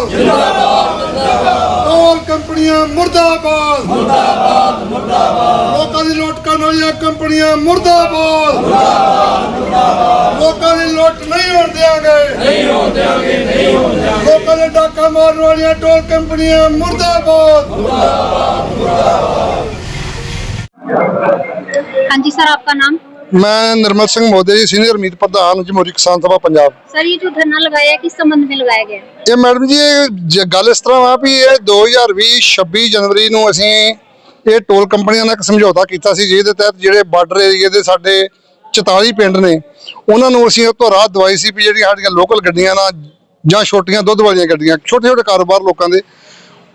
ਮੁਰਦਾਬਾਦ ਜਿੰਦਾਬਾਦ। ਜਿੰਦਾਬਾਦ। ਤੌਲ ਕੰਪਨੀਆਂ ਮੁਰਦਾਬਾਦ। ਮੁਰਦਾਬਾਦ ਮੁਰਦਾਬਾਦ। ਲੋਕਾਂ ਦੀ ਲੁੱਟ ਕਰਨ ਵਾਲੀਆਂ ਕੰਪਨੀਆਂ ਮੁਰਦਾਬਾਦ। ਮੁਰਦਾਬਾਦ। ਮੁਰਦਾਬਾਦ ਲੋਕਾਂ ਦੀ ਲੁੱਟ ਨਹੀਂ ਹੋਣ ਦੇਾਂਗੇ ਨਹੀਂ ਹੋਣ ਦੇਾਂਗੇ ਨਹੀਂ ਹੋਣ ਦੇਾਂਗੇ ਲੋਕਾਂ ਦੇ ਡਾਕਾ ਮਾਰਨ ਵਾਲੀਆਂ ਟੋਲ ਕੰਪਨੀਆਂ ਮੁਰਦਾਬਾਦ। ਮੁਰਦਾਬਾਦ ਮੁਰਦਾਬਾਦ। ਹਾਂਜੀ ਸਰ ਆਪਕਾ ਨਾਮ? ਨਿਰਮਲ ਸਿੰਘ ਮੋਦੀ ਜੀ ਸੀਨੀਅਰ ਮੀਤ ਪ੍ਰਧਾਨ ਜਮਹੂਰੀ ਕਿਸਾਨ ਸਭਾ ਪੰਜਾਬ सर ये जो धरना लगाया है किस संबंध में लगाया गया है? ਇਹ ਮੈਡਮ ਜੀ ਇਹ ਜ- ਗੱਲ ਇਸ ਤਰ੍ਹਾਂ ਵਾ ਵੀ ਇਹ 2020 26 ਜਨਵਰੀ ਨੂੰ ਅਸੀਂ ਇਹ ਟੋਲ ਕੰਪਨੀਆਂ ਨਾਲ ਇੱਕ ਸਮਝੌਤਾ ਕੀਤਾ ਸੀ ਜਿਹਦੇ ਤਹਿਤ ਜਿਹੜੇ ਬਾਰਡਰ ਏਰੀਏ ਦੇ ਸਾਡੇ 44 ਪਿੰਡ ਨੇ ਉਹਨਾਂ ਨੂੰ ਅਸੀਂ ਉਹ ਤੋਂ ਰਾਹਤ ਦਵਾਈ ਸੀ ਵੀ ਜਿਹੜੀਆਂ ਸਾਡੀਆਂ ਲੋਕਲ ਗੱਡੀਆਂ ਨਾਲ ਜਾਂ ਛੋਟੀਆਂ ਦੁੱਧ ਵਾਲੀਆਂ ਗੱਡੀਆਂ ਛੋਟੇ ਛੋਟੇ ਕਾਰੋਬਾਰ ਲੋਕਾਂ ਦੇ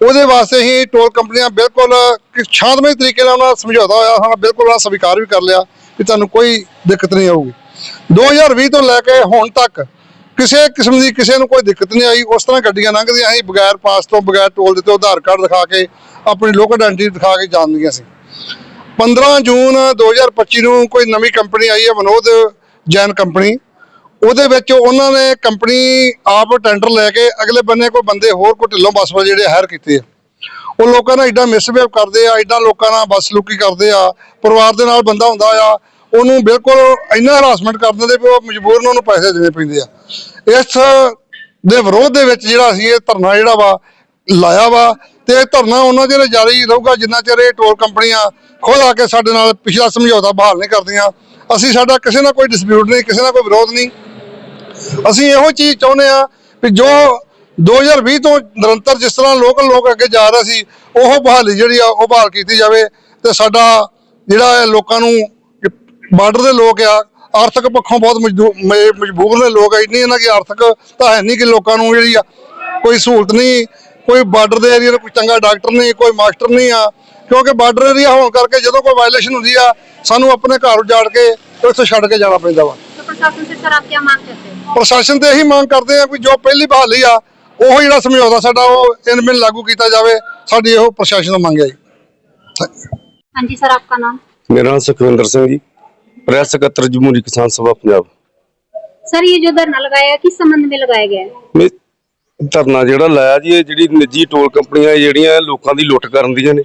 ਉਹਦੇ ਵਾਸਤੇ ਹੀ ਟੋਲ ਕੰਪਨੀਆਂ ਬਿਲਕੁਲ ਕਿ ਸ਼ਾਂਤਮਈ ਤਰੀਕੇ ਨਾਲ ਉਹਨਾਂ ਨਾਲ ਸਮਝੌਤਾ ਹੋਇਆ ਹਾਂ ਬਿਲਕੁਲ ਉਹਨਾਂ ਸਵੀਕਾਰ ਵੀ ਕਰ ਲਿਆ ਕਿ ਤੁਹਾਨੂੰ ਕੋਈ ਦਿੱਕਤ ਨਹੀਂ ਆਊਗੀ। 2020 ਤੋਂ ਲੈ ਕੇ ਹੁਣ ਤੱਕ ਕਿਸੇ ਕਿਸਮ ਦੀ ਕਿਸੇ ਨੂੰ ਕੋਈ ਦਿੱਕਤ ਨਹੀਂ ਆਈ। ਉਸ ਤਰ੍ਹਾਂ ਗੱਡੀਆਂ ਲੰਘਦੀਆਂ ਸੀ, ਬਗੈਰ ਪਾਸ ਤੋਂ, ਬਗੈਰ ਟੋਲ ਦਿੱਤੇ, ਆਧਾਰ ਕਾਰਡ ਦਿਖਾ ਕੇ, ਆਪਣੀ ਲੋਕਲ ਆਇਡੈਂਟੀ ਦਿਖਾ ਕੇ ਜਾਂਦੀਆਂ ਸੀ। 15 ਜੂਨ 2025 ਨੂੰ ਕੋਈ ਨਵੀਂ ਕੰਪਨੀ ਆਈ ਹੈ, ਵਿਨੋਦ ਜੈਨ ਕੰਪਨੀ। ਉਹਦੇ ਵਿੱਚ ਉਹਨਾਂ ਨੇ ਕੰਪਨੀ ਆਪ ਟੈਂਡਰ ਲੈ ਕੇ ਅਗਲੇ ਬੰਨੇ ਕੋਈ ਬੰਦੇ ਹੋਰ ਕੋਈ ਢਿੱਲੋਂ ਬੱਸ ਵਾਲੇ ਜਿਹੜੇ ਹਾਇਰ ਕੀਤੇ ਆ। ਉਹ ਲੋਕਾਂ ਨਾਲ ਐਡਾ ਮਿਸਬਿਹੇਵ ਕਰਦੇ ਆ ਐਡਾ ਲੋਕਾਂ ਨਾਲ ਬਦਸਲੂਕੀ ਕਰਦੇ ਆ, ਪਰਿਵਾਰ ਦੇ ਨਾਲ ਬੰਦਾ ਹੁੰਦਾ ਆ, ਉਹਨੂੰ ਬਿਲਕੁਲ ਇੰਨਾ ਹਰਾਸਮੈਂਟ ਕਰ ਦਿੰਦੇ ਵੀ ਉਹ ਮਜਬੂਰਨ ਉਹਨੂੰ ਪੈਸੇ ਦੇਣੇ ਪੈਂਦੇ ਆ। ਇਸ ਦੇ ਵਿਰੋਧ ਦੇ ਵਿੱਚ ਜਿਹੜਾ ਅਸੀਂ ਇਹ ਧਰਨਾ ਜਿਹੜਾ ਵਾ ਲਾਇਆ ਵਾ ਤੇ ਇਹ ਧਰਨਾ ਉਹਨਾਂ ਚਿਰ ਜਾਰੀ ਰਹੂਗਾ, ਜਿੰਨਾ ਚਿਰ ਇਹ ਟੋਲ ਕੰਪਨੀਆਂ ਖੁਦ ਆ ਕੇ ਸਾਡੇ ਨਾਲ ਪਿਛਲਾ ਸਮਝੌਤਾ ਬਹਾਲ ਨਹੀਂ ਕਰਦੀਆਂ। ਅਸੀਂ ਸਾਡਾ ਕਿਸੇ ਨਾਲ ਕੋਈ ਡਿਸਪਿਊਟ ਨਹੀਂ, ਕਿਸੇ ਨਾਲ ਕੋਈ ਵਿਰੋਧ ਨਹੀਂ। ਅਸੀਂ ਇਹੋ ਚੀਜ਼ ਚਾਹੁੰਦੇ ਆ ਕਿ ਜੋ 2020 ਤੋਂ ਨਿਰੰਤਰ ਜਿਸ ਤਰ੍ਹਾਂ ਲੋਕਲ ਲੋਕ ਅੱਗੇ ਜਾ ਰਹੇ ਸੀ ਉਹ ਬਹਾਲੀ ਜਿਹੜੀ ਆ ਉਹ ਬਹਾਲ ਕੀਤੀ ਜਾਵੇ ਤੇ ਸਾਡਾ ਜਿਹੜਾ ਲੋਕਾਂ ਨੂੰ ਬਾਰਡਰ ਦੇ ਲੋਕ ਆ ਆਰਥਿਕ ਪੱਖੋਂ ਬਹੁਤ ਮਜਬੂਰ ਨੇ ਲੋਕ ਇੰਨੀ ਇਹਨਾਂ ਕੀ ਆਰਥਿਕ ਤਾਂ ਹੈ ਨਹੀਂ ਕਿ ਲੋਕਾਂ ਨੂੰ ਜਿਹੜੀ ਆ ਕੋਈ ਸਹੂਲਤ ਨਹੀਂ ਕੋਈ ਬਾਰਡਰ ਦੇ ਏਰੀਆ ਦਾ ਕੋਈ ਚੰਗਾ ਡਾਕਟਰ ਨਹੀਂ ਕੋਈ ਮਾਸਟਰ ਨਹੀਂ ਆ ਕਿਉਂਕਿ ਬਾਰਡਰ ਏਰੀਆ ਹੋਣ ਕਰਕੇ ਜਦੋਂ ਕੋਈ ਵਾਇਲੇਸ਼ਨ ਹੁੰਦੀ ਆ ਸਾਨੂੰ ਆਪਣੇ ਘਰ ਉਜਾੜ ਕੇ ਉੱਥੇ ਛੱਡ ਕੇ ਜਾਣਾ ਪੈਂਦਾ ਵਾ। ਪ੍ਰਸ਼ਾਸਨ ਤੇ ਸਰ ਆਪ ਕੀ ਮੰਗ ਕਰਦੇ? ਪ੍ਰਸ਼ਾਸਨ ਤੇ ਇਹੀ ਮੰਗ ਕਰਦੇ ਆ ਕਿ ਜੋ ਪਹਿਲੀ ਬਹਾਲੀ ਆ ਉਹ ਜਿਹੜਾ ਸਮਝੌਤਾ ਸਾਡਾ ਉਹ ਤਿੰਨ ਮਿੰਟ ਲਾਗੂ ਕੀਤਾ ਜਾਵੇ ਸਾਡੀ ਇਹੋ ਪ੍ਰਸ਼ਾਸਨ ਤੋਂ ਮੰਗ ਹੈ ਹਾਂਜੀ ਸਰ ਆਪਕਾ ਨਾਮ? ਮੇਰਾ ਨਾਮ ਸੁਖਵਿੰਦਰ ਸਿੰਘ ਜੀ। ਪ੍ਰੈਸ ਸਕੱਤਰ ਜਮਹੂਰੀ ਕਿਸਾਨ ਸਭਾ ਪੰਜਾਬ। ਸਰ ਇਹ ਜੋ ਧਰਨਾ ਲਗਾਇਆ ਕਿਸ ਸੰਬੰਧ ਵਿੱਚ ਲਗਾਇਆ ਗਿਆ ਹੈ? ਧਰਨਾ ਜਿਹੜਾ ਲਾਇਆ ਜੀ ਇਹ ਜਿਹੜੀ ਨਿੱਜੀ ਟੋਲ ਕੰਪਨੀਆਂ ਜਿਹੜੀਆਂ ਲੋਕਾਂ ਦੀ ਲੁੱਟ ਕਰਨ ਦੀਆਂ ਨੇ।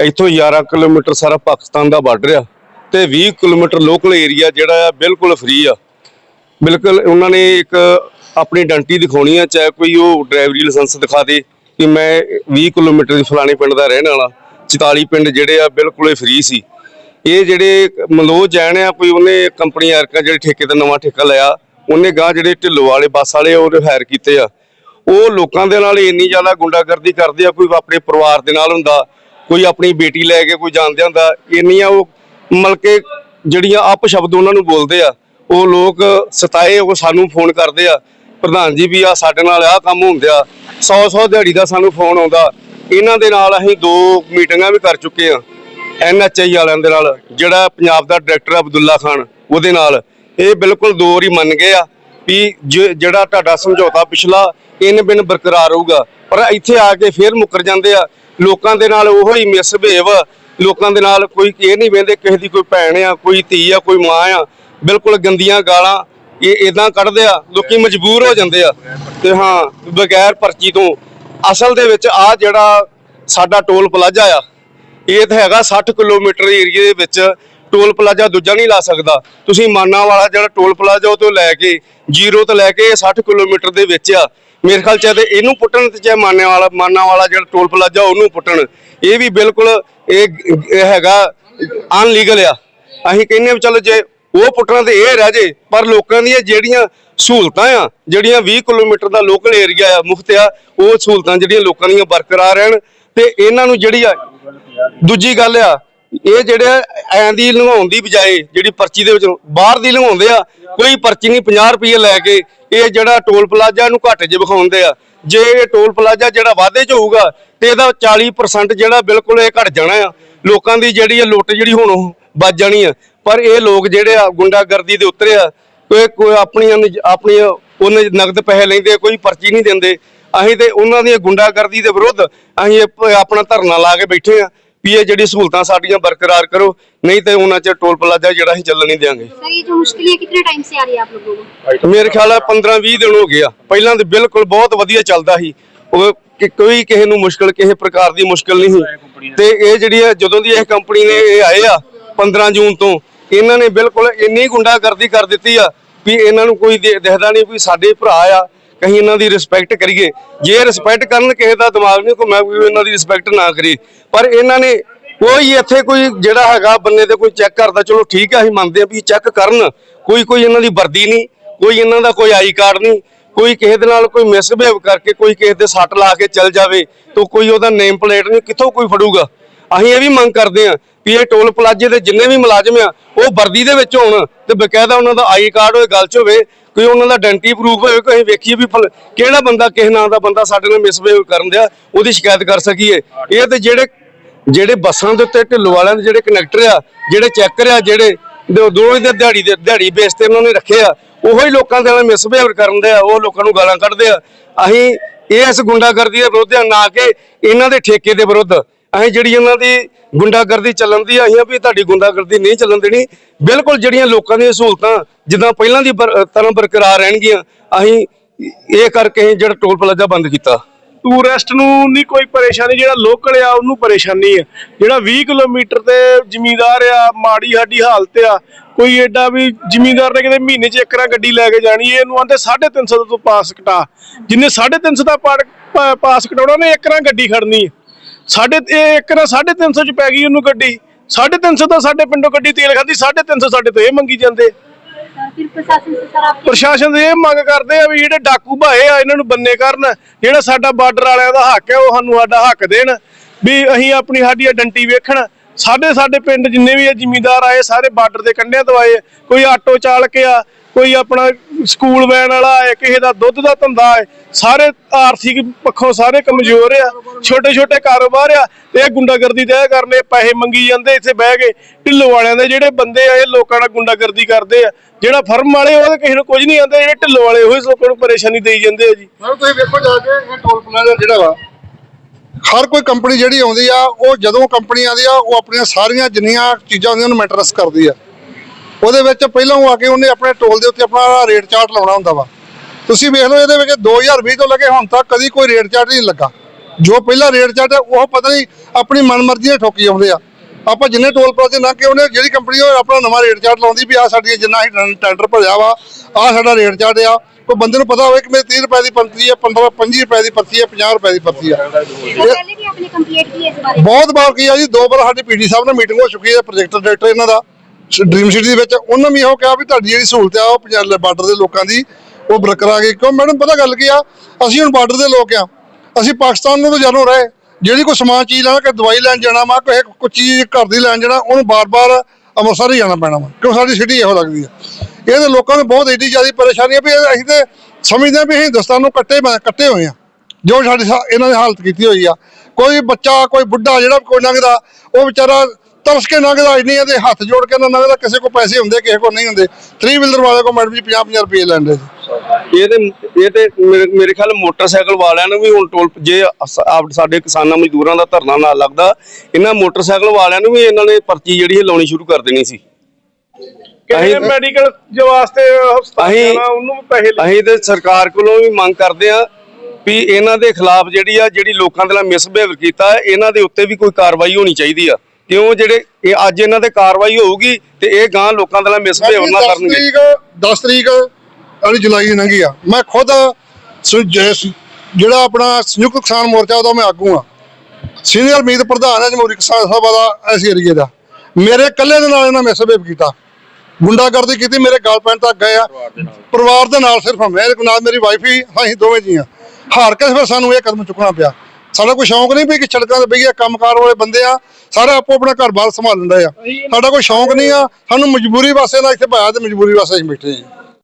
ਇੱਥੋਂ 11 ਕਿਲੋਮੀਟਰ ਸਾਰਾ ਪਾਕਿਸਤਾਨ ਦਾ ਬਾਰਡਰ ਆ ਤੇ 20 ਕਿਲੋਮੀਟਰ ਲੋਕਲ ਏਰੀਆ ਜਿਹੜਾ ਆ ਬਿਲਕੁਲ ਫ੍ਰੀ ਆ। ਬਿਲਕੁਲ ਉਹਨਾਂ ਨੇ ਇੱਕ ਆਪਣੀ ਡੰਟੀ ਦਿਖਾਉਣੀ ਆ, ਚਾਹੇ ਕੋਈ ਉਹ ਡਰਾਈਵਰੀ ਲਾਇਸੈਂਸ ਦਿਖਾ ਦੇ ਕਿ ਮੈਂ 20 ਕਿਲੋਮੀਟਰ ਦੀ ਫਲਾਣੇ ਪਿੰਡ ਦਾ ਰਹਿਣ ਵਾਲਾ 44 ਪਿੰਡ ਜਿਹੜੇ ਆ ਬਿਲਕੁਲ ਹੀ ਫ੍ਰੀ ਸੀ। ਇਹ ਜਿਹੜੇ ਮਲੋਹ ਜੈਨ ਆ, ਕੋਈ ਉਹਨੇ ਕੰਪਨੀ ਅਰਕਾ ਜਿਹੜੇ ਠੇਕੇ ਤੇ ਨਵਾਂ ਠੇਕਾ ਲਿਆ, ਉਹਨੇ ਗਾਂ ਜਿਹੜੇ ਢਿੱਲੋ ਵਾਲੇ ਬੱਸ ਵਾਲੇ ਉਹ ਹਾਇਰ ਕੀਤੇ ਆ। ਉਹ ਲੋਕਾਂ ਦੇ ਨਾਲ ਇੰਨੀ ਜ਼ਿਆਦਾ ਗੁੰਡਾਗਰਦੀ ਕਰਦੇ ਆ, ਕੋਈ ਆਪਣੇ ਪਰਿਵਾਰ ਦੇ ਨਾਲ ਹੁੰਦਾ, ਕੋਈ ਆਪਣੀ ਬੇਟੀ ਲੈ ਕੇ ਕੋਈ ਜਾਂਦੇ ਹੁੰਦਾ ਇੰਨੀਆਂ ਉਹ ਮਤਲਬ ਕਿ ਜਿਹੜੀਆਂ ਅਪ ਸ਼ਬਦ ਉਹਨਾਂ ਨੂੰ ਬੋਲਦੇ ਆ, ਉਹ ਲੋਕ ਸਤਾਏ ਉਹ ਸਾਨੂੰ ਫੋਨ ਕਰਦੇ ਆ। ਪ੍ਰਧਾਨ ਜੀ ਵੀ ਆ, ਸਾਡੇ ਨਾਲ ਆਹ ਕੰਮ ਹੁੰਦਿਆ 100 100 ਦਿਹਾੜੀ ਦਾ ਸਾਨੂੰ ਫੋਨ ਆਉਂਦਾ। ਇਹਨਾਂ ਦੇ ਨਾਲ ਅਸੀਂ ਦੋ ਮੀਟਿੰਗਾਂ ਵੀ ਕਰ ਚੁੱਕੇ ਆ ਐਨਐਚਆਈ ਵਾਲਿਆਂ ਦੇ ਨਾਲ, ਜਿਹੜਾ ਪੰਜਾਬ ਦਾ ਡਾਇਰੈਕਟਰ ਅਬਦੁੱਲਾ ਖਾਨ, ਉਹਦੇ ਨਾਲ। ਇਹ ਬਿਲਕੁਲ ਦੋ ਵਾਰੀ ਮੰਨ ਗਏ ਆ ਵੀ ਜਿਹੜਾ ਤੁਹਾਡਾ ਸਮਝੌਤਾ ਪਿਛਲਾ, ਇਨ ਬਿਨ ਬਰਕਰਾਰ ਰਹੂਗਾ। ਪਰ ਇੱਥੇ ਆ ਕੇ ਫੇਰ ਮੁੱਕਰ ਜਾਂਦੇ ਆ। ਲੋਕਾਂ ਦੇ ਨਾਲ ਉਹੋ ਹੀ ਮਿਸਬਿਹੇਵ ਲੋਕਾਂ ਦੇ ਨਾਲ ਕੋਈ ਇਹ ਨਹੀਂ ਵੇਂਦੇ ਕਿਸੇ ਦੀ ਕੋਈ ਭੈਣ ਆ, ਕੋਈ ਧੀ ਆ, ਕੋਈ ਮਾਂ ਆ। ਬਿਲਕੁਲ ਗੰਦੀਆਂ ਗਾਲਾਂ ਇਹ ਇਦਾਂ ਕੱਢਦੇ ਆ, ਲੋਕੀ ਮਜਬੂਰ ਹੋ ਜਾਂਦੇ ਆ। ਤੇ ਹਾਂ, ਬਗੈਰ ਪਰਚੀ ਤੋਂ, ਅਸਲ ਦੇ ਵਿੱਚ ਆ ਜਿਹੜਾ ਸਾਡਾ ਟੋਲ ਪਲਾਜ਼ਾ ਆ, ਇਹ ਤਾਂ ਹੈਗਾ 60 ਕਿਲੋਮੀਟਰ ਏਰੀਏ ਦੇ ਵਿੱਚ, ਟੋਲ ਪਲਾਜ਼ਾ ਦੂਜਾ ਨਹੀਂ ਲਾ ਸਕਦਾ। ਤੁਸੀਂ ਮਾਨਾ ਵਾਲਾ ਜਿਹੜਾ ਟੋਲ ਪਲਾਜ਼ਾ ਉਹ ਤੋਂ ਲੈ ਕੇ, ਜ਼ੀਰੋ ਤੋਂ ਲੈ ਕੇ ਇਹ 60 ਕਿਲੋਮੀਟਰ ਦੇ ਵਿੱਚ ਆ। ਮੇਰੇ ਖਿਆਲ ਚ ਇਹਨੂੰ ਪੁੱਟਣ ਤੇ ਚਾਹੇ ਮਾਨੇ ਵਾਲਾ, ਮਾਨਾ ਵਾਲਾ ਜਿਹੜਾ ਟੋਲ ਪਲਾਜ਼ਾ ਉਹਨੂੰ ਪੁੱਟਣ। ਇਹ ਵੀ ਬਿਲਕੁਲ ਇਹ ਇਹ ਹੈਗਾ ਅਨਲੀਗਲ ਆ। ਅਸੀਂ ਕਹਿੰਨੇ ਵੀ ਚਲੋ ਜੇ ਉਹ ਪੁੱਟਣਾ ਤੇ ਇਹ ਰਹਿ ਜੇ, ਪਰ ਲੋਕਾਂ ਦੀਆਂ ਜਿਹੜੀਆਂ ਸਹੂਲਤਾਂ ਆ, ਜਿਹੜੀਆਂ 20 ਕਿਲੋਮੀਟਰ ਦਾ ਲੋਕਲ ਏਰੀਆ ਆ ਮੁਫਤ ਆ, ਉਹ ਸਹੂਲਤਾਂ ਜਿਹੜੀਆਂ ਲੋਕਾਂ ਦੀਆਂ ਬਰਕਰਾਰ ਰਹਿਣ ਤੇ ਇਹਨਾਂ ਨੂੰ ਜਿਹੜੀ ਆ, ਦੂਜੀ ਗੱਲ ਆ, ਇਹ ਜਿਹੜੇ ਐਂ ਦੀ ਲੰਘਾਉਣ ਦੀ ਬਜਾਏ ਜਿਹੜੀ ਪਰਚੀ ਦੇ ਵਿੱਚ, ਬਾਹਰ ਦੀ ਲੰਘਾਉਂਦੇ ਆ, ਕੋਈ ਪਰਚੀ ਨਹੀਂ 50 ਰੁਪਏ ਲੈ ਕੇ ਇਹ ਜਿਹੜਾ ਟੋਲ ਪਲਾਜ਼ਾ ਨੂੰ ਘੱਟ 'ਚ ਵਿਖਾਉਂਦੇ ਆ। ਜੇ ਇਹ ਟੋਲ ਪਲਾਜ਼ਾ ਜਿਹੜਾ ਵਾਧੇ ਚ ਹੋਊਗਾ ਤੇ ਇਹਦਾ 40% ਜਿਹੜਾ ਬਿਲਕੁਲ ਇਹ ਘਟ ਜਾਣਾ ਆ। ਲੋਕਾਂ ਦੀ ਜਿਹੜੀ ਆ ਲੁੱਟ ਜਿਹੜੀ ਹੁਣ ਉਹ ਵੱਜ ਜਾਣੀ ਆ ਪਰ ਇਹ ਲੋਕ ਜਿਹੜੇ ਆ ਗੁੰਡਾਗਰਦੀ ਦੇ ਉਤਰੇ ਆ ਕੋਈ ਕੋਈ ਆਪਣੀਆਂ ਆਪਣੀ ਉਹਨੇ ਨਗਦ ਪੈਸੇ ਲੈਂਦੇ ਕੋਈ ਪਰਚੀ ਨਹੀਂ ਦਿੰਦੇ। ਅਸੀਂ ਤੇ ਉਹਨਾਂ ਦੀ ਗੁੰਡਾਗਰਦੀ ਦੇ ਵਿਰੁੱਧ ਅਸੀਂ ਆਪਣਾ ਧਰਨਾ ਲਾ ਕੇ ਬੈਠੇ ਆ ਵੀ ਇਹ ਜਿਹੜੀ ਸਹੂਲਤਾਂ ਸਾਡੀਆਂ ਬਰਕਰਾਰ ਕਰੋ ਨਹੀਂ ਤੇ ਉਹਨਾਂ ਚ ਟੋਲ ਪਲਾਜ਼ਾ ਜਿਹੜਾ ਅਸੀਂ ਚੱਲਣ ਨਹੀਂ ਦੇਾਂਗੇ ਸਰ ਇਹ ਜੋ ਮੁਸ਼ਕਲੀਆਂ ਕਿੰਨੇ ਟਾਈਮ ਸੇ ਆ ਰਹੀ ਹੈ ਆਪ ਲੋਗੋਂ ਨੂੰ? ਮੇਰੇ ਖਿਆਲ ਆ 15 20 ਦਿਨ ਹੋ ਗਏ ਆ। ਪਹਿਲਾਂ ਤੇ ਬਿਲਕੁਲ ਬਹੁਤ ਵਧੀਆ ਚੱਲਦਾ ਸੀ। ਉਹ ਕਿ ਕੋਈ ਕਿਸੇ ਨੂੰ ਮੁਸ਼ਕਲ ਕਿਸੇ ਪ੍ਰਕਾਰ ਦੀ ਮੁਸ਼ਕਲ ਨਹੀਂ ਤੇ ਇਹ ਜਿਹੜੀ ਹੈ ਜਦੋਂ ਦੀ ਇਹ ਕੰਪਨੀ ਨੇ ਇਹ ਆਏ ਆ 15 ਜੂਨ ਤੋਂ ਇਹਨਾਂ ਨੇ ਬਿਲਕੁਲ ਇੰਨੀ ਗੁੰਡਾਗਰਦੀ ਕਰ ਦਿੱਤੀ ਆ ਵੀ ਇਹਨਾਂ ਨੂੰ ਕੋਈ ਦੇਖਦਾ ਨਹੀਂ ਵੀ ਸਾਡੇ ਭਰਾ ਆ, ਕਹੀਂ ਇਹਨਾਂ ਦੀ ਰਿਸਪੈਕਟ ਕਰੀਏ। ਜੇ ਰਿਸਪੈਕਟ ਕਰਨ ਕਿਸੇ ਦਾ ਦਿਮਾਗ ਨਹੀਂ ਘੁੰਮਿਆ ਵੀ ਇਹਨਾਂ ਦੀ ਰਿਸਪੈਕਟ ਨਾ ਕਰੀ ਪਰ ਇਹਨਾਂ ਨੇ ਕੋਈ ਇੱਥੇ ਕੋਈ ਜਿਹੜਾ ਹੈਗਾ ਬੰਨੇ ਤੇ ਕੋਈ ਚੈੱਕ ਕਰਦਾ, ਚਲੋ ਠੀਕ ਹੈ ਅਸੀਂ ਮੰਨਦੇ ਆ ਵੀ ਚੈੱਕ ਕਰਨ। ਕੋਈ ਕੋਈ ਇਹਨਾਂ ਦੀ ਵਰਦੀ ਨਹੀਂ, ਕੋਈ ਇਹਨਾਂ ਦਾ ਕੋਈ ਆਈ ਕਾਰਡ ਨਹੀਂ, ਕੋਈ ਕਿਸੇ ਦੇ ਨਾਲ ਕੋਈ ਮਿਸਬਿਹੇਵ ਕਰਕੇ ਕੋਈ ਕਿਸੇ ਦੇ ਸੱਟ ਲਾ ਕੇ ਚੱਲ ਜਾਵੇ, ਤਾਂ ਕੋਈ ਉਹਦਾ ਨੇਮ ਪਲੇਟ ਨਹੀਂ, ਕਿੱਥੋਂ ਕੋਈ ਫੜੂਗਾ? ਅਸੀਂ ਇਹ ਵੀ ਮੰਗ ਕਰਦੇ ਹਾਂ ਵੀ ਇਹ ਟੋਲ ਪਲਾਜ਼ੇ ਦੇ ਜਿੰਨੇ ਵੀ ਮੁਲਾਜ਼ਮ ਆ, ਉਹ ਵਰਦੀ ਦੇ ਵਿੱਚ ਹੋਣ ਤੇ ਬਕਾਇਦਾ ਉਹਨਾਂ ਦਾ ਆਈ ਕਾਰਡ ਹੋਏ, ਗੱਲ 'ਚ ਹੋਵੇ, ਕੋਈ ਉਹਨਾਂ ਦਾ ਆਇਡੈਂਟੀ ਪ੍ਰੂਫ ਹੋਵੇ ਕੋਈ ਵੇਖੀਏ ਵੀ ਕਿਹੜਾ ਬੰਦਾ ਕਿਸ ਨਾਂ ਦਾ ਬੰਦਾ ਸਾਡੇ ਨਾਲ ਮਿਸਬਿਹੇਵ ਕਰਨ ਦਿਆ, ਉਹਦੀ ਸ਼ਿਕਾਇਤ ਕਰ ਸਕੀਏ। ਇਹ ਤੇ ਜਿਹੜੇ ਜਿਹੜੇ ਬੱਸਾਂ ਦੇ ਉੱਤੇ ਢਿੱਲੋ ਵਾਲਿਆਂ ਦੇ ਜਿਹੜੇ ਕੰਡਕਟਰ ਆ, ਜਿਹੜੇ ਚੈੱਕਰ ਆ, ਜਿਹੜੇ ਦੋ- ਦੋਵੇਂ ਦੇ ਦਿਹਾੜੀ ਦੇ, ਦਿਹਾੜੀ ਬੇਸ ਤੇ ਉਹਨਾਂ ਨੇ ਰੱਖੇ ਆ, ਉਹੋ ਹੀ ਲੋਕਾਂ ਦੇ ਨਾਲ ਮਿਸਬਿਹੇਵ ਕਰਨ ਦੇ ਆ ਉਹ ਲੋਕਾਂ ਨੂੰ ਗਾਲਾਂ ਕੱਢਦੇ ਆ। ਅਸੀਂ ਇਹ ਇਸ ਗੁੰਡਾਗਰਦੀ ਦੇ ਵਿਰੁੱਧ ਆ, ਨਾ ਕਿ ਇਹਨਾਂ ਦੇ ਠੇਕੇ ਦੇ ਵਿਰੁੱਧ। ਅਸੀਂ ਜਿਹੜੀ ਇਹਨਾਂ ਦੀ ਗੁੰਡਾਗਰਦੀ ਚੱਲਣ ਦੀ ਆ, ਅਸੀਂ ਵੀ ਤੁਹਾਡੀ ਗੁੰਡਾਗਰਦੀ ਨਹੀਂ ਚੱਲਣ ਦੇਣੀ। ਬਿਲਕੁਲ ਜਿਹੜੀਆਂ ਲੋਕਾਂ ਦੀਆਂ ਸਹੂਲਤਾਂ ਜਿੱਦਾਂ ਪਹਿਲਾਂ ਦੀ ਬਰ- ਤਰ੍ਹਾਂ ਬਰਕਰਾਰ ਰਹਿਣਗੀਆਂ ਅਸੀਂ ਇਹ ਕਰਕੇ ਅਸੀਂ ਜਿਹੜਾ ਟੋਲ ਪਲਾਜ਼ਾ ਬੰਦ ਕੀਤਾ। ਟੂਰਿਸਟ ਨੂੰ ਨਹੀਂ ਕੋਈ ਪਰੇਸ਼ਾਨੀ ਜਿਹੜਾ ਲੋਕਲ ਆ ਉਹਨੂੰ ਪਰੇਸ਼ਾਨੀ ਆ। ਜਿਹੜਾ 20 ਕਿਲੋਮੀਟਰ ਤੇ ਜ਼ਿਮੀਂਦਾਰ ਆ ਮਾੜੀ ਸਾਡੀ ਹਾਲਤ ਆ ਕੋਈ ਐਡਾ ਵੀ ਜ਼ਿਮੀਂਦਾਰ ਨੇ ਕਿਤੇ ਮਹੀਨੇ 'ਚ ਇੱਕ ਰਾਂ ਗੱਡੀ ਲੈ ਕੇ ਜਾਣੀ ਇਹਨੂੰ ਆਂਦੇ 350 ਤੋਂ ਪਾਸ ਕਟਾ। ਜਿੰਨੇ 350 ਦਾ ਪਾੜ- ਪਾ- ਪਾਸ ਕਟਾਉਣਾ ਉਹਨੇ ਇੱਕ ਰਾਂ ਗੱਡੀ ਖੜਨੀ ਆ। ਸਾਡੇ ਇਹ ਇੱਕ ਨਾ 350 ਚ ਪੈ ਗਈ ਉਹਨੂੰ ਗੱਡੀ। 350 ਤਾਂ ਸਾਡੇ ਪਿੰਡੋਂ ਗੱਡੀ ਤੇਲ ਖਾਦੀ 350 ਸਾਡੇ ਤੋਂ ਇਹ ਮੰਗੀ ਜਾਂਦੇ। ਪ੍ਰਸ਼ਾਸਨ ਦੇ ਇਹ ਮੰਗ ਕਰਦੇ ਆ ਵੀ ਜਿਹੜੇ ਡਾਕੂ ਭਾਏ ਆ ਇਹਨਾਂ ਨੂੰ ਬੰਨੇ ਕਰਨ। ਜਿਹੜਾ ਸਾਡਾ ਬਾਰਡਰ ਵਾਲਿਆਂ ਦਾ ਹੱਕ ਹੈ ਉਹ ਸਾਨੂੰ ਸਾਡਾ ਹੱਕ ਦੇਣ। ਵੀ ਅਸੀਂ ਆਪਣੀ ਸਾਡੀ ਆਇਡੈਂਟੀ ਵੇਖਣ। ਸਾਡੇ ਸਾਡੇ ਪਿੰਡ ਜਿੰਨੇ ਵੀ ਇਹ ਜ਼ਿਮੀਂਦਾਰ ਆਏ ਸਾਰੇ ਬਾਰਡਰ ਦੇ ਕੰਢਿਆਂ ਤੋਂ ਆਏ। ਕੋਈ ਆਟੋ ਚਾਲਕ ਆ ਕੋਈ ਆਪਣਾ ਸਕੂਲ ਵੈਨ ਵਾਲਾ ਹੈ, ਕਿਸੇ ਦਾ ਦੁੱਧ ਦਾ ਧੰਦਾ ਹੈ, ਸਾਰੇ ਆਰਥਿਕ ਪੱਖੋਂ ਸਾਰੇ ਕਮਜ਼ੋਰ ਆ ਛੋਟੇ ਛੋਟੇ ਕਾਰੋਬਾਰ ਆ, ਤੇ ਇਹ ਗੁੰਡਾਗਰਦੀ ਤੈਅ ਕਰਨੇ, ਪੈਸੇ ਮੰਗੀ ਜਾਂਦੇ, ਇੱਥੇ ਬਹਿ ਕੇ ਢਿੱਲੋ ਵਾਲਿਆਂ ਦੇ ਜਿਹੜੇ ਬੰਦੇ ਆ, ਇਹ ਲੋਕਾਂ ਨਾਲ ਗੁੰਡਾਗਰਦੀ ਕਰਦੇ ਆ, ਜਿਹੜਾ ਫਰਮ ਵਾਲੇ ਉਹ ਕਿਸੇ ਨੂੰ ਕੁਝ ਨਹੀਂ ਆਂਦੇ, ਜਿਹੜੇ ਢਿੱਲੋ ਵਾਲੇ ਉਹ ਹੀ ਲੋਕਾਂ ਨੂੰ ਪਰੇਸ਼ਾਨੀ ਦੇਈ ਜਾਂਦੇ ਆ ਜੀ। ਤੁਸੀਂ ਵੇਖੋ ਜਾ ਕੇ ਇਹ ਟੋਲ ਪਲਾਜ਼ਾ ਜਿਹੜਾ ਵਾ, ਹਰ ਕੋਈ ਕੰਪਨੀ ਜਿਹੜੀ ਆਉਂਦੀ ਆ, ਉਹ ਜਦੋਂ ਕੰਪਨੀ ਆਉਂਦੀ ਆ, ਉਹ ਆਪਣੀਆਂ ਸਾਰੀਆਂ ਜਿੰਨੀਆਂ ਚੀਜ਼ਾਂ ਹੁੰਦੀਆਂ ਉਹਨੂੰ ਮੈਂਟਰਸ ਕਰਦੀ ਆ। ਉਹਦੇ ਵਿੱਚ ਪਹਿਲਾਂ ਉਹ ਆ ਕੇ ਉਹਨੇ ਆਪਣੇ ਟੋਲ ਦੇ ਉੱਤੇ ਆਪਣਾ ਰੇਟ ਚਾਰਟ ਲਾਉਣਾ ਹੁੰਦਾ ਵਾ। ਤੁਸੀਂ ਵੇਖ ਲਓ ਇਹਦੇ ਵਿੱਚ 2020 ਤੋਂ ਲੱਗੇ ਹੁਣ ਤੱਕ ਕਦੀ ਕੋਈ ਰੇਟ ਚਾਰਟ ਨਹੀਂ ਲੱਗਾ। ਜੋ ਪਹਿਲਾਂ ਰੇਟ ਚਾਰਟ ਹੈ ਉਹ ਪਤਾ ਨਹੀਂ ਆਪਣੀ ਮਨਮਰਜ਼ੀ ਨਾਲ ਠੋਕੀ ਆਉਂਦੇ ਆ। ਆਪਾਂ ਜਿੰਨੇ ਟੋਲ ਪਲਾਜ਼ੇ ਨਾ ਕਿ ਉਹਨੇ ਜਿਹੜੀ ਕੰਪਨੀ ਉਹ ਆਪਣਾ ਨਵਾਂ ਰੇਟ ਚਾਰਟ ਲਾਉਂਦੀ ਵੀ ਆ ਸਾਡੀ ਜਿੰਨਾ ਹੀ ਟੈਂਡਰ ਭਰਿਆ ਵਾ ਆ ਸਾਡਾ ਰੇਟ ਚਾਰਟ ਆ। ਕੋਈ ਬੰਦੇ ਨੂੰ ਪਤਾ ਹੋਵੇ ਕਿ ਮੇਰੇ 30 ਰੁਪਏ ਦੀ ਪਰਚੀ ਹੈ 15 25 ਰੁਪਏ ਦੀ ਪਰਤੀ ਹੈ 50 ਰੁਪਏ ਦੀ ਪਰਤੀ ਹੈ ਬਹੁਤ ਵਾਰ ਕੀ ਆ ਜੀ ਦੋ ਵਾਰ ਸਾਡੀ ਪੀਡੀ ਸਾਹਿਬ ਨਾਲ ਮੀਟਿੰਗ ਹੋ ਚੁੱਕੀ ਹੈ ਪ੍ਰੋਜੈਕਟ ਡਾਇਰੈਕਟਰ ਇਹਨਾਂ ਦਾ। ਡ੍ਰੀਮ ਸਿਟੀ ਦੇ ਵਿੱਚ, ਉਹਨਾਂ ਵੀ ਇਹੋ ਕਿਹਾ ਵੀ ਤੁਹਾਡੀ ਜਿਹੜੀ ਸਹੂਲਤ ਆ, ਉਹ ਪੰਜਾਬ ਬਾਰਡਰ ਦੇ ਲੋਕਾਂ ਦੀ, ਉਹ ਬਰਕਰਾਰ ਗਈ। ਕਿਉਂ? ਮੈਡਮ, ਪਤਾ ਗੱਲ ਕੀ ਆ? ਅਸੀਂ ਹੁਣ ਬਾਰਡਰ ਦੇ ਲੋਕ ਆ। ਅਸੀਂ ਪਾਕਿਸਤਾਨ ਨੂੰ ਤਾਂ ਜਾਣੋ ਰਹੇ। ਜਿਹੜੀ ਕੋਈ ਸਮਾਨ ਚੀਜ਼ ਲੈਣਾ ਕਿ ਦਵਾਈ ਲੈਣ ਜਾਣਾ ਵਾ, ਕੋਈ ਕੋਈ ਚੀਜ਼ ਘਰ ਦੀ ਲੈਣ ਜਾਣਾ, ਉਹਨੂੰ ਬਾਰ-ਬਾਰ ਅੰਮ੍ਰਿਤਸਰ ਹੀ ਜਾਣਾ ਪੈਣਾ ਵਾ। ਕਿਉਂ? ਸਾਡੀ ਸਿਟੀ ਇਹੋ ਲੱਗਦੀ ਆ। ਇਹ ਤਾਂ ਲੋਕਾਂ ਨੂੰ ਬਹੁਤ ਏਡੀ ਜ਼ਿਆਦਾ ਪਰੇਸ਼ਾਨੀ ਆ ਵੀ ਇਹ ਅਸੀਂ ਤੇ ਸਮਝਦੇ ਆ ਵੀ ਅਸੀਂ ਹਿੰਦੁਸਤਾਨ ਨੂੰ ਕੱਟੇ ਕੱਟੇ ਹੋਏ ਆ। ਜੋ ਸਾਡੀ ਇਹਨਾਂ ਨੇ ਹਾਲਤ ਕੀਤੀ ਹੋਈ ਆ। ਕੋਈ ਬੱਚਾ, ਕੋਈ ਬੁੱਢਾ ਜਿਹੜਾ ਕੋਈ ਲੰਘਦਾ, ਉਹ ਵਿਚਾਰਾ ਤਰਸ ਕੇ ਲੰਘਦਾ ਇੰਨੀਆਂ ਦੇ ਹੱਥ ਜੋੜ ਕੇ ਨਾ ਲੰਘਦਾ ਕਿਸੇ ਕੋ ਪੈਸੇ ਹੁੰਦੇ ਕਿਸੇ ਕੋ ਨਹੀਂ ਹੁੰਦੇ। 3 ਵੀਲਰ ਵਾਲੇ ਕੋ ਮੈਡਮ ਜੀ 50 50 ਰੁਪਏ ਲੈਂਦੇ ਸੀ। ਇਹ ਤੇ ਇਹ ਤੇ ਮੇਰੇ ਖਿਆਲ ਮੋਟਰਸਾਈਕਲ ਵਾਲਿਆਂ ਨੂੰ ਵੀ ਹੁਣ ਟੋਲ ਜੇ ਸਾਡੇ ਕਿਸਾਨਾਂ ਮਜ਼ਦੂਰਾਂ ਦਾ ਧਰਨਾ ਨਾ ਲੱਗਦਾ ਇਹਨਾਂ ਮੋਟਰਸਾਈਕਲ ਵਾਲਿਆਂ ਨੂੰ ਵੀ ਇਹਨਾਂ ਨੇ ਪਰਚੀ ਜਿਹੜੀ ਹੈ ਲਾਉਣੀ ਸ਼ੁਰੂ ਕਰ ਦੇਣੀ ਸੀ। ਅਸੀਂ- ਮੈਡੀਕਲ ਜੋ ਵਾਸਤੇ ਹਸਪਤਾਲ ਜਾਣਾ ਉਹਨੂੰ ਵੀ ਪੈਸੇ ਅਸੀਂ ਤੇ ਸਰਕਾਰ ਕੋਲੋਂ ਵੀ ਮੰਗ ਕਰਦੇ ਆ ਵੀ ਇਹਨਾਂ ਦੇ ਖਿਲਾਫ ਜਿਹੜੀ ਆ ਜਿਹੜੀ ਲੋਕਾਂ ਦੇ ਨਾਲ ਮਿਸਬਿਹੇਵ ਕੀਤਾ ਇਹਨਾਂ ਦੇ ਉੱਤੇ ਵੀ ਕੋਈ ਕਾਰਵਾਈ ਹੋਣੀ ਚਾਹੀਦੀ ਆ। ਕਿਉਂ ਜਿਹੜੇ ਇਹ ਅੱਜ ਇਹਨਾਂ ਤੇ ਕਾਰਵਾਈ ਹੋਊਗੀ ਤੇ ਇਹ ਗਾਂ ਲੋਕਾਂ ਦੇ ਨਾਲ ਮਿਸਬਿਹੇਵ ਨਾ 10 ਕਰਨਗੇ। ਤਰੀਕ 10 ਤਰੀਕ ਵਾਲੀ ਜੁਲਾਈ ਦੀ ਲੰਘੀ ਆ। ਮੈਂ ਖੁਦ ਜਿਹੜਾ ਆਪਣਾ ਸੰਯੁਕਤ ਕਿਸਾਨ ਮੋਰਚਾ ਉਹਦਾ ਮੈਂ ਆਗੂ ਆ। ਸੀਨੀਅਰ ਮੀਤ ਪ੍ਰਧਾਨ ਹੈ ਜਮਹੂਰੀ ਕਿਸਾਨ ਸਭਾ ਦਾ ਇਸ ਏਰੀਏ ਦਾ। ਮੇਰੇ ਇਕੱਲੇ ਦੇ ਨਾਲ ਇਹਨਾਂ ਮਿਸਬਿਹੇਵ ਕੀਤਾ। ਗੁੰਡਾਗਰਦੀ ਕੀਤੀ ਮੇਰੇ ਗਲ ਪੈਣ ਤੱਕ ਗਏ ਆ। ਪਰਿਵਾਰ ਦੇ ਨਾਲ ਸਿਰਫ ਮੇਰੇ ਨਾਲ ਮੇਰੀ ਵਾਈਫ ਹੀ ਅਸੀਂ ਦੋਵੇਂ ਜੀ ਆ। ਹਾਰ ਕੇ ਫਿਰ ਸਾਨੂੰ ਇਹ ਕਦਮ ਚੁੱਕਣਾ ਪਿਆ। ਸਾਡਾ ਕੋਈ ਸ਼ੌਂਕ ਨਹੀਂ ਵੀ ਕਿ ਸੜਕਾਂ ਤੇ ਬਈਏ ਕੰਮਕਾਰ ਵਾਲੇ ਬੰਦੇ ਆ ਸਾਰੇ ਆਪੋ ਆਪਣਾ ਘਰ-ਬਾਰ ਸੰਭਾਲਣ ਦੇ ਆ। ਸਾਡਾ ਕੋਈ ਸ਼ੌਂਕ ਨਹੀਂ ਆ ਸਾਨੂੰ ਮਜਬੂਰੀ ਵਾਸਤੇ ਨਾ ਇੱਥੇ ਪਾਇਆ ਤੇ ਮਜਬੂਰੀ ਵਾਸਤੇ ਅਸੀਂ ਬੈਠੇ ਹਾਂ